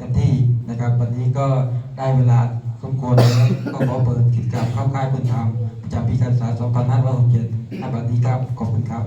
กันที่นะครับ วันนี้ก็ได้เวลาสมควรแล้วก็ขอเปิดกิจกรรมเข้าค่ายคุณธรรมประจำปีการศึกษา 2567ในวันนี้ครับ ขอบคุณครับ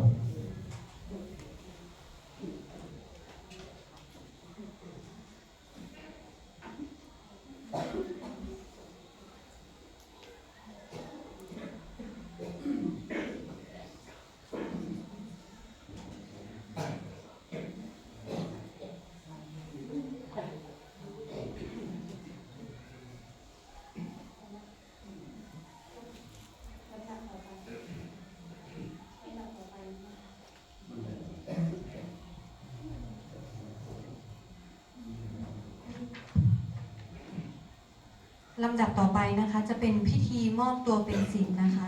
ลำดับต่อไปนะคะ จะเป็นพิธีมอบตัวเป็นศิลป์นะคะ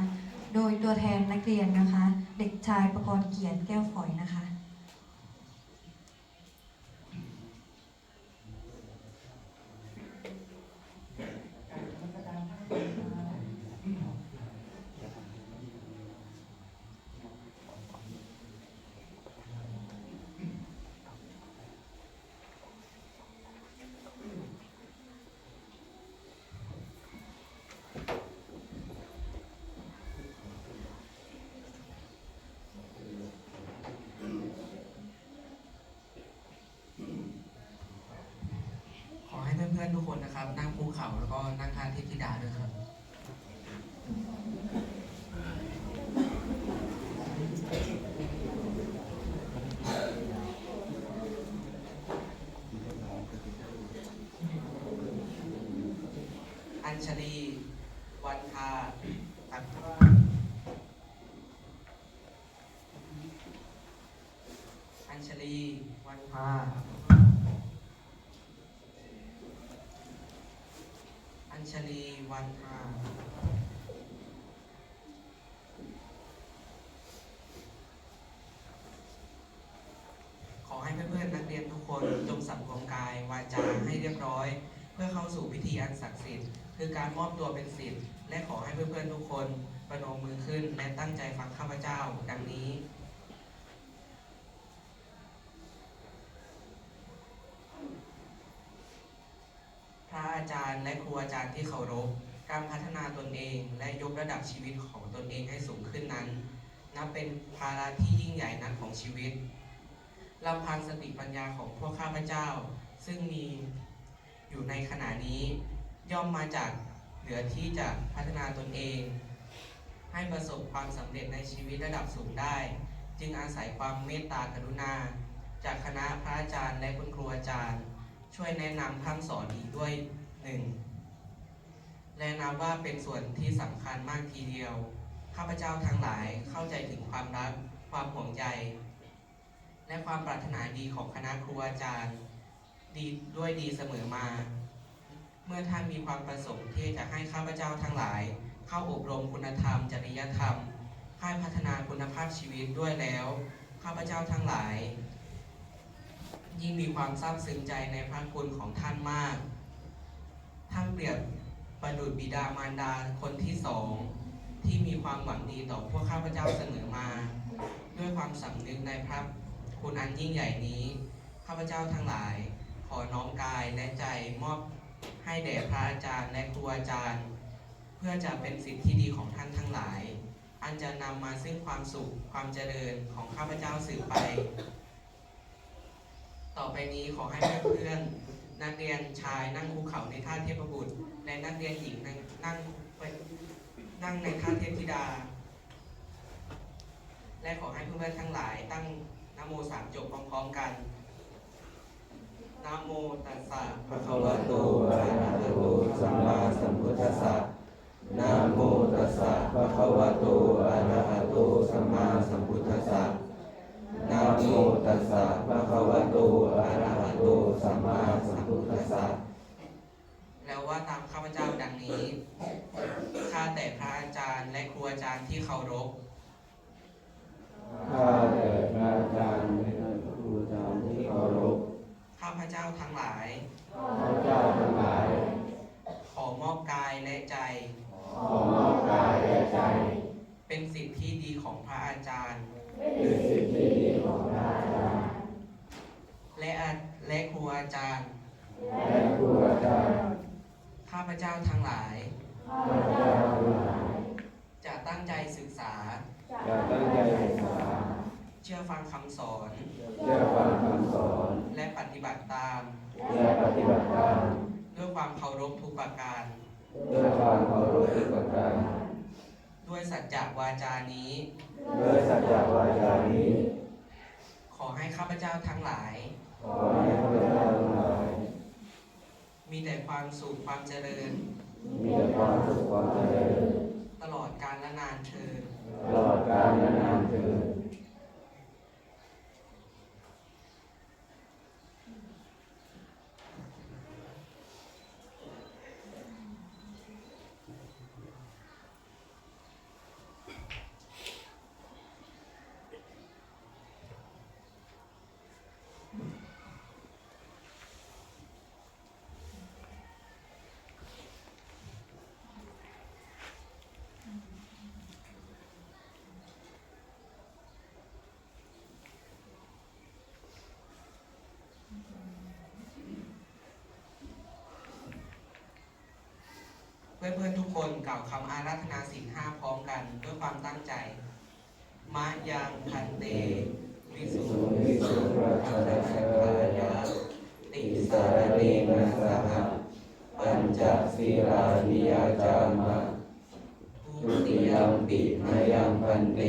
โดยตัวแทนนักเรียนนะคะ เด็กชายประกรณ์เกียรติแก้วฝอยนะคะ ขอให้เพื่อนๆทุกค นั่งภูเขาแล้วก็นั่งท่าเทพธิดาด้วยครับ อัญชลี วันทา ชลีวันทาขอให้เพื่อนๆนักเรียนทุกคนจงสำรวมกายวาจาให้เรียบร้อย เพื่อเข้าสู่พิธีอันศักดิ์สิทธิ์คือการมอบตัวเป็นศิษย์และขอให้เพื่อนๆทุกคนประนมมือขึ้นและตั้งใจฟังข้าพเจ้าดังนี้ พระอาจารย์ และครูอาจารย์ที่เคารพ การพัฒนาตนเองและยกระดับชีวิตของตนเองให้สูงขึ้นนั้น นับเป็นภาระที่ยิ่งใหญ่นักของชีวิตลำพังสติปัญญาของพวกข้าพเจ้า ซึ่งมีอยู่ในขณะนี้ ย่อมมาจากเหลือที่จะพัฒนาตนเอง ให้ประสบความสำเร็จในชีวิตระดับสูงได้ จึงอาศัยความเมตตากรุณา จากคณะพระอาจารย์และคุณครูอาจารย์ ช่วยแนะนำคำสอนอีกด้วย หนึ่งและนับว่าเป็นส่วนที่สำคัญมากทีเดียว ข้าพเจ้าทั้งหลายเข้าใจถึงความรัก ความห่วงใย และความปรารถนาดีของคณะครูอาจารย์ ดีด้วยดีเสมอมา เมื่อท่านมีความประสงค์ที่จะให้ข้าพเจ้าทั้งหลาย เข้าอบรมคุณธรรม จริยธรรมให้พัฒนาคุณภาพชีวิตด้วยแล้ว ข้าพเจ้าทั้งหลาย ยิ่งมีความซาบซึ้งใจในพระคุณของท่านมาก ท่านเปรียบประดุจบิดามารดาคนที่สอง ที่มีความหวังดีต่อพวกข้าพเจ้าเสมอมา ด้วยความสำนึกในพระคุณอันยิ่งใหญ่นี้ ข้าพเจ้าทั้งหลาย ขอน้อมกายและใจมอบให้แด่พระอาจารย์และครูอาจารย์ เพื่อจะเป็นสิทธิที่ดีของท่านทั้งหลาย อันจะนำมาซึ่งความสุขความเจริญของข้าพเจ้าสืบไป ต่อไปนี้ขอให้เพื่อนๆ นักเรียนชายนั่งภูเขาในท่าเทพบุตร และนักเรียนหญิงนั่งนั่งในท่าเทพธิดา และขอให้เพื่อนๆทั้งหลายตั้งนโมสามจบพร้อมๆกันนโมตัสสะภะคะวะโตอะระหะโตสัมมาสัมพุทธัสสะนะโมตัสสะภะคะวะโตอะระหะโตสัมมาสัมพุทธัสสะ นะโมตัสสะภะคะวะโตอะระหะโตสัมมาสัมพุทธัสสะแล้วว่าตามข้าพเจ้าดังนี้ ข้าแต่พระอาจารย์และครูอาจารย์ที่เคารพ ข้าแต่พระอาจารย์และครูอาจารย์ที่เคารพ ข้าพเจ้าทั้งหลาย ข้าพเจ้าทั้งหลาย ขอมอบกายและใจ ขอมอบกายและใจ เป็นสิ่งที่ดีของพระอาจารย์ เป็นสิ่งที่ดีข องพระอาจารย์และอาและครูอาจารย์ และครูอาจารย์ ข้าพเจ้าทั้งหลาย ข้าพเจ้าทั้งหลาย จะตั้งใจศึกษา จะตั้งใจศึกษา เชื่อฟังคำสอน เชื่อฟังคำสอน และปฏิบัติตาม และปฏิบัติตาม ด้วยความเคารพทุกประการ ด้วยความเคารพทุกประการ ด้วยสัจจะวาจานี้ ด้วยสัจจวาจานี้ขอให้ข้าพเจ้าทั้งหลาย ขอให้ข้าพเจ้าทั้งหลายมีแต่ความสุขความเจริญ มีแต่ความสุขความเจริญตลอดกาลและนานเทิน ตลอดกาลและนานเถิด เพื่อนๆทุกคนกล่าวคำอาราธนาศีลห้าพร้อมกันด้วยความตั้งใจ มะยังพันเต วิสุวิสุรัตนชกายะติติสารรเนนะสสหปัญจศีลานิยาจามะทุติติยยัมปิมายังพันเต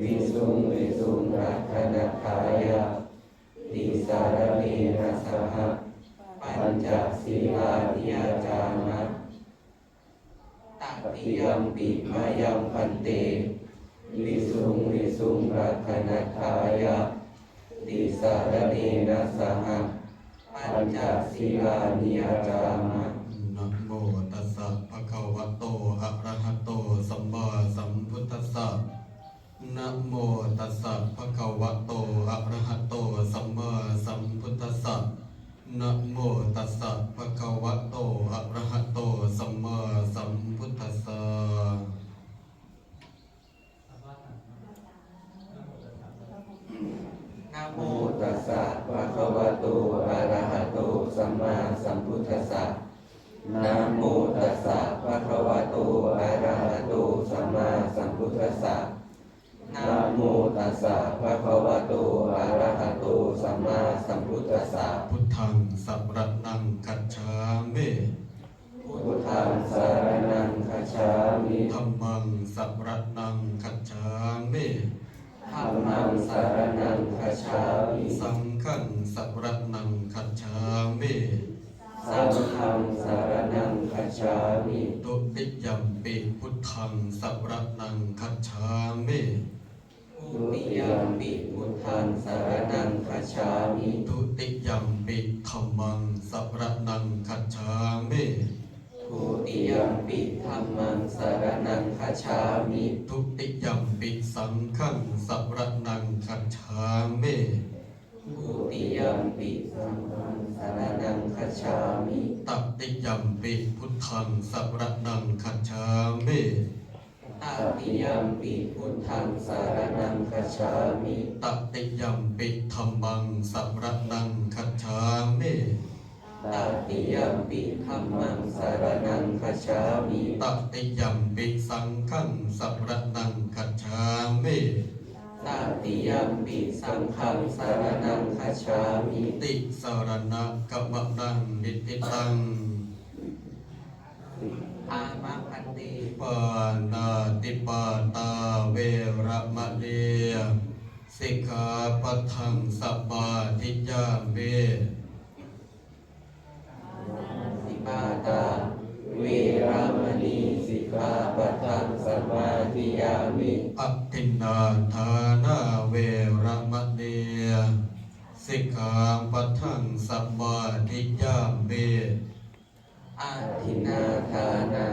วิสุวิสุงรัตนทายะ ติสารเนนะสห ปัญจศีลานิยาจามะ ต ป ติ ฏิ ย ยั มปิมายังพันเตวิสุงวิสุงรัตนทายะติสารเนนะสหปัญจศีลานิยาจามะ พุทธัสสะนะโมตัสสะภะคะวะโตอะระหะโตสัมมาสัมพุทธัสสะนะนะโมตัสสะภะคะวะโตอะระหะโตสัมมาสัมพุทธัสสะพุทธังสัพรนังคัจฉามิพุทธังสารนังคัจฉามิธัมมังสัพรนังคัจฉามิธัธัมมมัมังงสาสารรนังคัจฉามิ สังฆังสัพรนังคัจฉามิ สังฆังสารนังคัจฉามิตุติยัมปิพุทธังสัพรนังคัจฉามิทุทุติติยยัมมปิปิพุพุททธัธังงสาสารรนันังงคัคัจจฉาฉามิมิทุติยัมปิธัมมังสัพรนังคัจฉามิทุติยัมปิธัมมังสารนังคัจฉามิทุติยัมปิสังฆังสัพรนังคัจฉามิ ทุติยัมปิสังฆังสารนังคัจฉามิตติยัมปิพุทธังสัพรนังคัจฉามิตตติยัมปิพุทธังสารนังคัจฉามิตติยัมปิธัมมังสัพรนังคัจฉามิตติยัมปิธัมมังสารนังคัจฉามิตติยัมปิสังฆังสัพรนังคัจฉามิ ตติยัมปิสังฆังสารนังคัจฉามิติสารณะกัมมะนังนิติตังอามะพันเตปานาติปาตาเวระมะเนียสิกขาปัทังสัมมาทิยามิสิปาตาเวรมณีสิกขาปัทังสมาธิยามิอัตตินนาทา สิกขาปัทังสัมมาทิยามิอาทินาทานา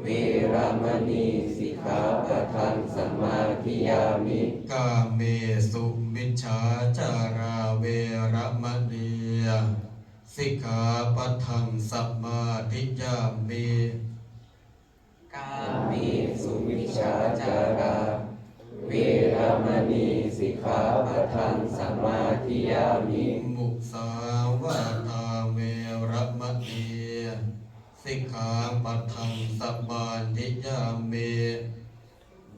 เวรมณีสิกขาปัทังสมาธิยามิกาเมสุมิจฉาจาราเวระมะเนียสิกขาปัทังสัมมาทิยามิกาอาเมมิสุวิชาจารา เวรมณีสิกขาปัทังสมาธิยามิมุสาวาทาเวระสิกขาปัทังสัมมาทิยามิ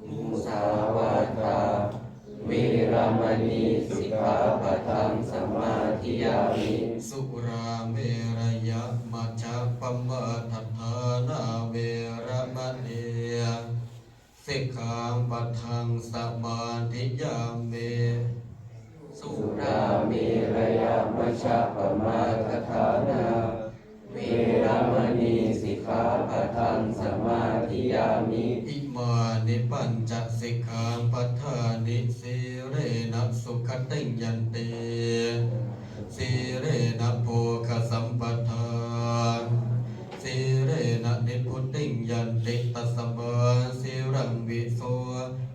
มุสาวาทาเวรมณีสิกขาปะทังสมมาธิยามิ สุราเมรยะมัชฌะปมา ขาปัทังสัมมาทิยามิสุสุราราเมรยมัชฌะปมาทฐานาเวรมณีสิกขาปะทังสมมาธิยามิอิมานิปัญจสิกขาปัฏฐานิสีเรนะสุขติงยันติสีเรนะโภคสัมปทาสีเรนะนิพุติงยันติตัสสะมาสีรังวิโส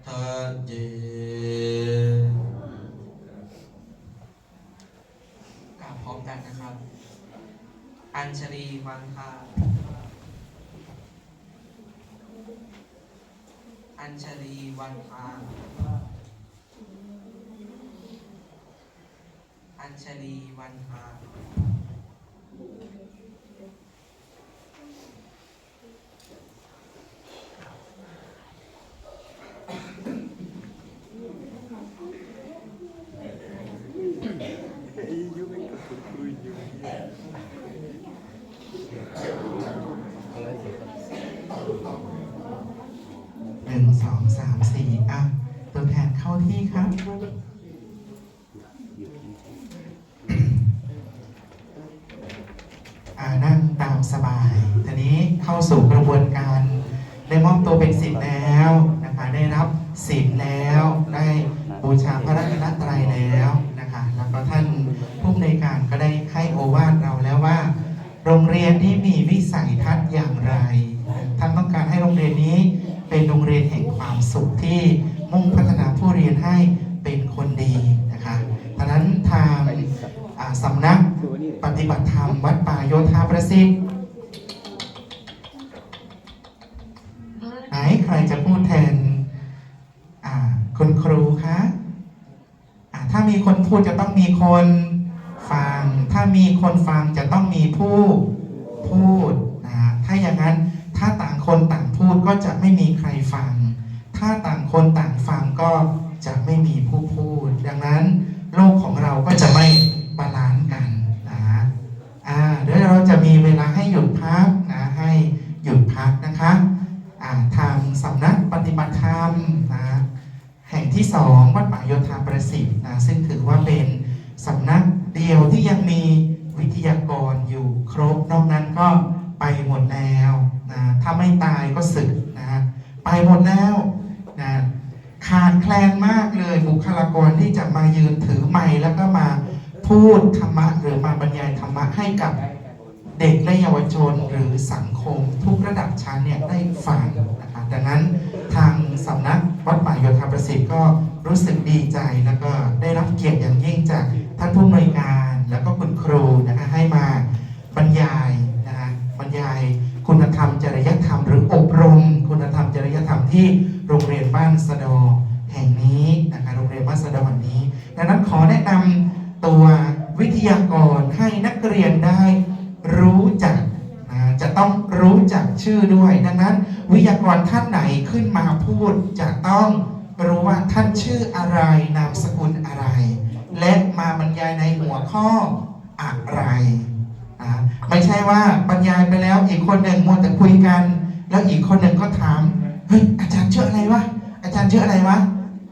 ทาเยกล่าวพร้อมกันนะครับ อัญชลีวันทาอัญชลีวันทาอัญชลีวันทา หนึ่งสองสามสี่อะ ตัว แทนเข้าที่ครับ อ่านั่งตามสบาย ทีนี้เข้าสู่กระบวนการ ได้มอบตัวเป็นศิษย์แล้วนะคะ ได้รับศีลแล้ว ได้บูชาพระรัตนตรัยแล้วนะคะ แล้วก็ท่านผู้อำนวยการก็ได้ให้โอวาทเราแล้วว่า โรงเรียนนี้มีวิสัยทัศน์อย่างไร ท่านต้องการให้โรงเรียนนี้เป็นโรงเรียนแห่งความสุขที่ มุ่งพัฒนาผู้เรียนให้เป็นคนดีนะคะดังนั้นทางสำนักปฏิบัติธรรมวัดป่าโยธาประสิทธิ์ไหนใครจะพูดแทนคุณครูคะถ้ามีคนพูดจะต้องมีคนฟัง ถ้ามีคนฟังจะต้องมีผู้พูดนะถ้าอย่างนั้นถ้าต่างคนต่างพูดก็จะไม่มีใครฟัง ถ้าต่างคนต่างฟังก็จะไม่มีผู้พูด ดังนั้นโลกของเราก็จะไม่บาลานซ์กันนะอ่าเดี๋ยวเราจะมีเวลาให้หยุดพักนะให้หยุดพักนะคะอ่าทางสำนักปฏิบัติธรรมนะแห่งที่สองวัดป่าโยธาประสิทธิ์นะซึ่งถือว่าเป็นสำนักเดียวที่ยังมีวิทยากรอยู่ครบนอกนั้นก็ไปหมดแล้วนะถ้าไม่ตายก็สึกนะไปหมดแล้ว นะขาดแคลนมากเลยบุคลากรที่จะมายืนถือไม้แล้วก็มาพูดธรรมะหรือมาบรรยายธรรมะให้กับเด็กและเยาวชนหรือสังคมทุกระดับชั้นเนี่ยได้ฟังนะคะดังนั้นทางสำนักวัดป่าโยธาประสิทธิ์ก็รู้สึกดีใจแล้วก็ได้รับเกียรติอย่างยิ่งจากท่านผู้อำนวยการ แล้วก็คุณครูนะคะให้มาบรรยายนะคะบรรยายคุณธรรมจริยธรรม หรืออบรม คุณธรรมจริยธรรมที่โรงเรียนบ้านสะดอแห่งนี้นะคะโรงเรียนบ้านสะดอนี้ ดังนั้นขอแนะนำตัววิทยากรให้นักเรียนได้รู้จักนะจะต้องรู้จักชื่อด้วย ดังนั้นวิทยากรท่านไหนขึ้นมาพูดจะต้องรู้ว่าท่านชื่ออะไรนามสกุลอะไร และมาบรรยายในหัวข้ออะไรนะไม่ใช่ว่าบรรยายไปแล้วอีกคนหนึ่งมัวแต่คุยกัน แล้วอีกคนหนึ่งก็ถามเฮ้ยอาจารย์ชื่ออะไรวะ จารย์ชื่ออะไรวะ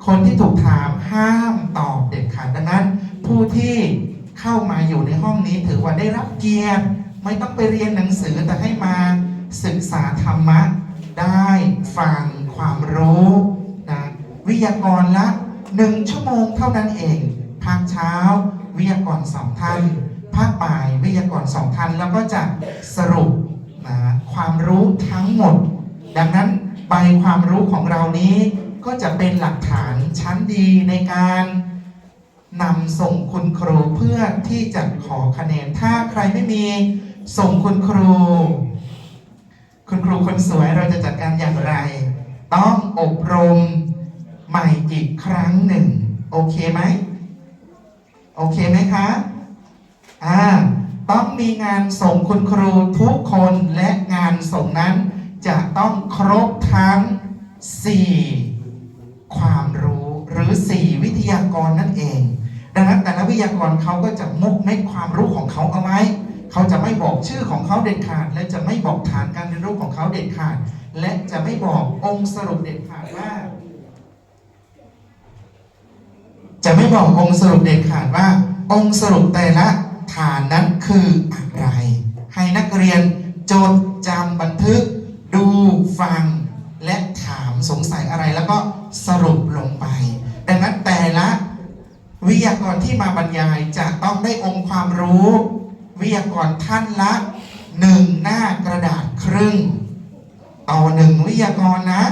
คนที่ถูกถามห้ามตอบเด็ดขาดดังนั้น ผู้ที่เข้ามาอยู่ในห้องนี้ถือว่าได้รับเกียรติไม่ต้องไปเรียนหนังสือแต่ให้มาศึกษาธรรมะ ได้ฟังความรู้นะวิทยากรละหนึ่งชั่วโมงเท่านั้นเองภาคเช้าวิทยากรสองท่านภาคบ่ายวิทยากรสองท่านแล้วก็จะสรุปนะความรู้ทั้งหมด ดังนั้นใบความรู้ของเรานี้ ก็จะเป็นหลักฐานชั้นดีในการนำส่งคุณครูเพื่อที่จะขอคะแนน ถ้าใครไม่มีส่งคุณครู คุณครูคนสวยเราจะจัดการอย่างไร ต้องอบรมใหม่อีกครั้งหนึ่ง โอเคไหม โอเคไหมคะอ่าต้องมีงานส่งคุณครูทุกคนและงานส่งนั้นจะต้องครบทั้ง 4 ความรู้หรือ 4 วิทยากรนั่นเอง ดังนั้นแต่ละวิทยากรเขาก็จะมุกเม็ดความรู้ของเขาเอาไว้เขาจะไม่บอกชื่อของเขาเด็ดขาด และจะไม่บอกฐานการเรียนรู้ของเขาเด็ดขาด และจะไม่บอกองค์สรุปเด็ดขาดว่า จะไม่บอกองค์สรุปเด็ดขาดว่า องค์สรุปแต่ละฐานนั้นคืออะไร ให้นักเรียนจดจำบันทึก ดูฟังและถาม สงสัยอะไรแล้วก็สรุปลงไป ดังนั้นแต่ละวิทยากรที่มาบรรยายจะต้องได้องค์ความรู้ วิทยากรท่านละหนึ่งหน้ากระดาษครึ่งต่อหนึ่งวิทยากรนะ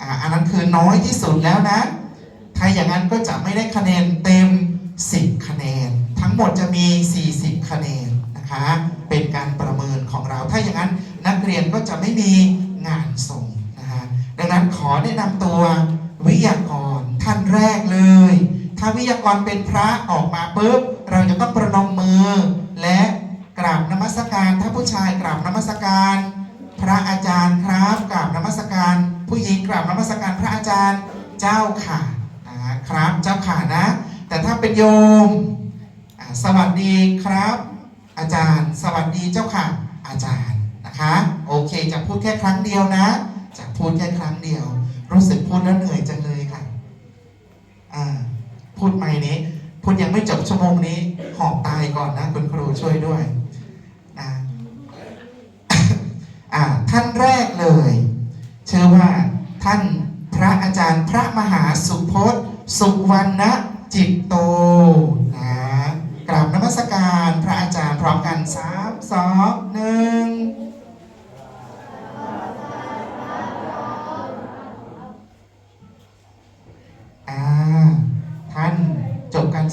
อ่าอันนั้นคือน้อยที่สุดแล้วนะ ถ้าอย่างนั้นก็จะไม่ได้คะแนนเต็ม 10 คะแนน ทั้งหมดจะมี 40 คะแนนนะคะ เป็นการประเมินของเรา ถ้าอย่างนั้นนักเรียนก็จะไม่มีงานส่ง ขอแนะนำตัววิทยากรท่านแรกเลย ถ้าวิทยากรเป็นพระออกมาปุ๊บเราจะต้องประนมมือ และกราบนมัสการถ้าผู้ชายกราบนมัสการ พระอาจารย์ครับกราบนมัสการ ผู้หญิงกราบนมัสการพระอาจารย์เจ้าค่ะนะครับเจ้าค่ะนะ แต่ถ้าเป็นโยมสวัสดีครับ อาจารย์ สวัสดีเจ้าค่ะอาจารย์นะคะ โอเคจะพูดแค่ครั้งเดียวนะ จะพูดแค่ครั้งเดียว รู้สึกพูดแล้วเหนื่อยจังเลยค่ะ อ่า พูดใหม่นี้ พูดยังไม่จบชั่วโมงนี้ หอบตายก่อนนะ คุณครูช่วยด้วยนะอ่า ท่านแรกเลย เชื่อว่าท่านพระอาจารย์พระมหาสุพจน์ สุวรรณจิตโตนะกราบนมัสการพระอาจารย์พร้อมกันสามสองหนึ่ง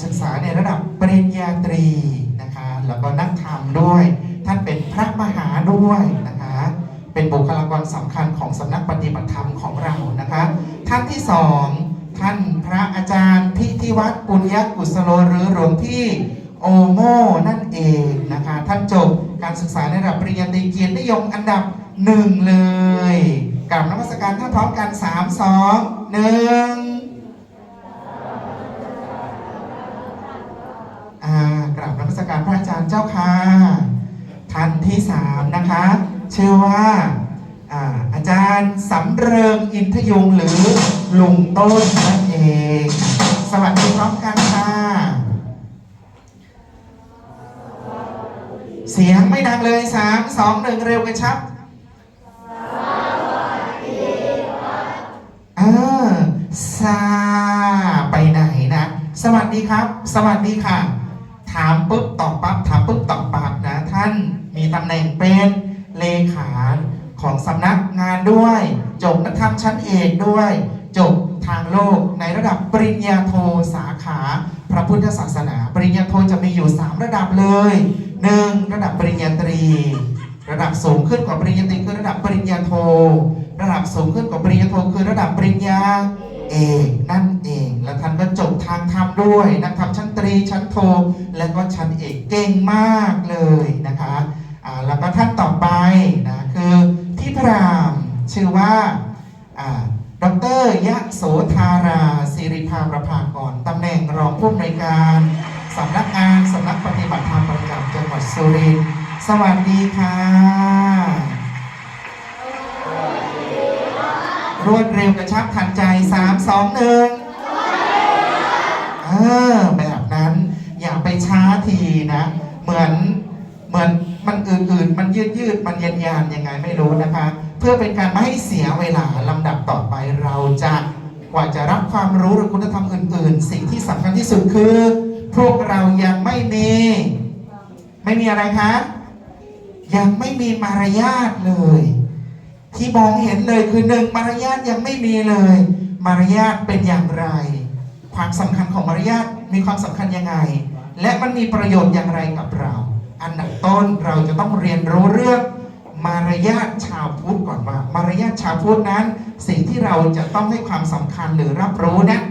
ศึกษาในระดับปริญญาตรีนะคะ แล้วก็นักธรรมด้วย ท่านเป็นพระมหาด้วยนะคะ เป็นบุคลากรสำคัญของสำนักปฏิบัติธรรมของเรานะคะ ท่านที่สองท่านพระอาจารย์พิธิวัตรปุญญกุศโลหรือหลวงพี่โอโมนั่นเองนะคะ ท่านจบการศึกษาในระดับปริญญาตรีเกียรตินิยมอันดับหนึ่งเลยกราบนมัสการท่านพร้อมกันสามสองหนึ่ง อ่ากราบนมัสการพระอาจารย์ เจ้าค่ะท่านที่สามนะคะชื่อว่าอาอาจารย์สำเริงอินทยงหรือลุงต้นนั่นเอง สวัสดีพร้อมกันค่ะ เสียงไม่ดังเลยสามสองหนึ่งเร็วกระชับเออซาไปไหนนะ สวัสดีครับ สวัสดีค่ะามปุ๊บตอบปั๊บถามปุ๊บตอบปั๊บนะท่านมีตำแหน่งเป็นเลขาของสำนักงานด้วย จบนักธรรมชั้นเอกด้วย จบทางโลกในระดับปริญญาโทสาขาพระพุทธศาสนา ปริญญาโทจะมีอยู่ 3 ระดับเลย 1. ระดับปริญญาตรี ระดับสูงขึ้นกว่าปริญญาตรีคือระดับปริญญาโท ระดับสูงขึ้นกว่าปริญญาโทคือระดับปริญญา เอกนั่นเอง และท่านก็จบทางธรรมด้วยนักธรรมชั้นตรีชั้นโท และก็ชั้นเอกเก่งมากเลยนะคะแล้วก็ท่านต่อไปนะคือพี่พรามชื่อว่าอ่าดรยะโสธาราสิริภาประภากรตำแหน่งรองผู้อำนวยการสำนักงานสำนักปฏิบัติธรรมประจำจังหวัดสุรินทร์สวัสดีค่ะ รวดเร็วกระชับทันใจ 3 2 1เออแบบนั้นอย่าไปช้าทีนะ เหมือนเหมือนมันอื่นๆ มันยืดยืดมันเยันยานยังไงไม่รู้นะคะ เพื่อเป็นการไม่ให้เสียเวลาลำดับต่อไปเราจะกว่าจะรับความรู้หรือคุณธรรมอื่น ๆ สิ่งที่สำคัญที่สุดคือ พวกเรายังไม่มี ไม่มีอะไรคะ ยังไม่มีมารยาทเลย ที่มองเห็นเลยคือหนึ่งมารยาทยังไม่มีเลย มารยาทเป็นอย่างไร ความสำคัญของมารยาทมีความสำคัญยังไง และมันมีประโยชน์อย่างไรกับเรา อันดับต้นเราจะต้องเรียนรู้เรื่องมารยาทชาวพุทธก่อนว่า มารยาทชาวพุทธนั้น สิ่งที่เราจะต้องให้ความสำคัญหรือรับรู้นั้น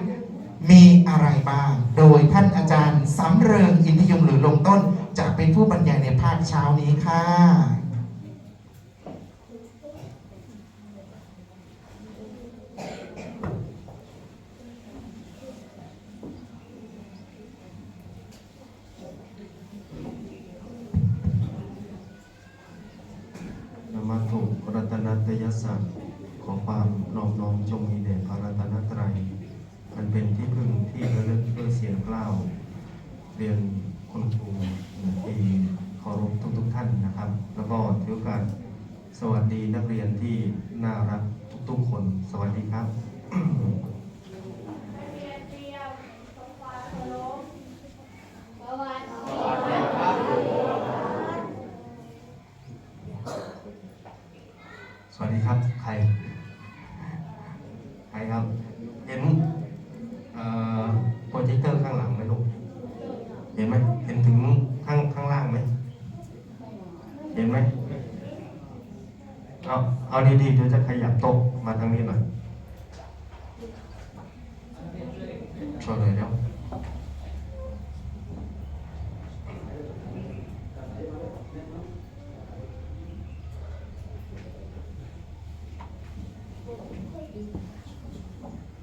มีอะไรบ้าง โดยท่านอาจารย์สำเริงอินทยงหรือลงต้นจะเป็นผู้บรรยายในภาคเช้านี้ค่ะ นมัสสุ รัตนัตยสัตของความนอบน้อมจงมีแด่พระรัตนตรัยอันเป็นที่พึ่งที่ระลึกด้วยเสียงกล้าว เรียนคุณครูที่เคารพทุกทุกท่านนะครับ แล้วก็ถือโอกาสสวัสดีนักเรียนที่น่ารักทุกๆคน สวัสดีครับ สวัสดี ครับ ใคร ใครครับ เห็นโปรเจคเตอร์ข้างหลังไหมลูก เห็นไหม เห็นถึงข้างข้างล่างไหม เห็นไหม เอา เอาดีๆเดี๋ยวจะขยับโต๊ะมาทางนี้หน่อย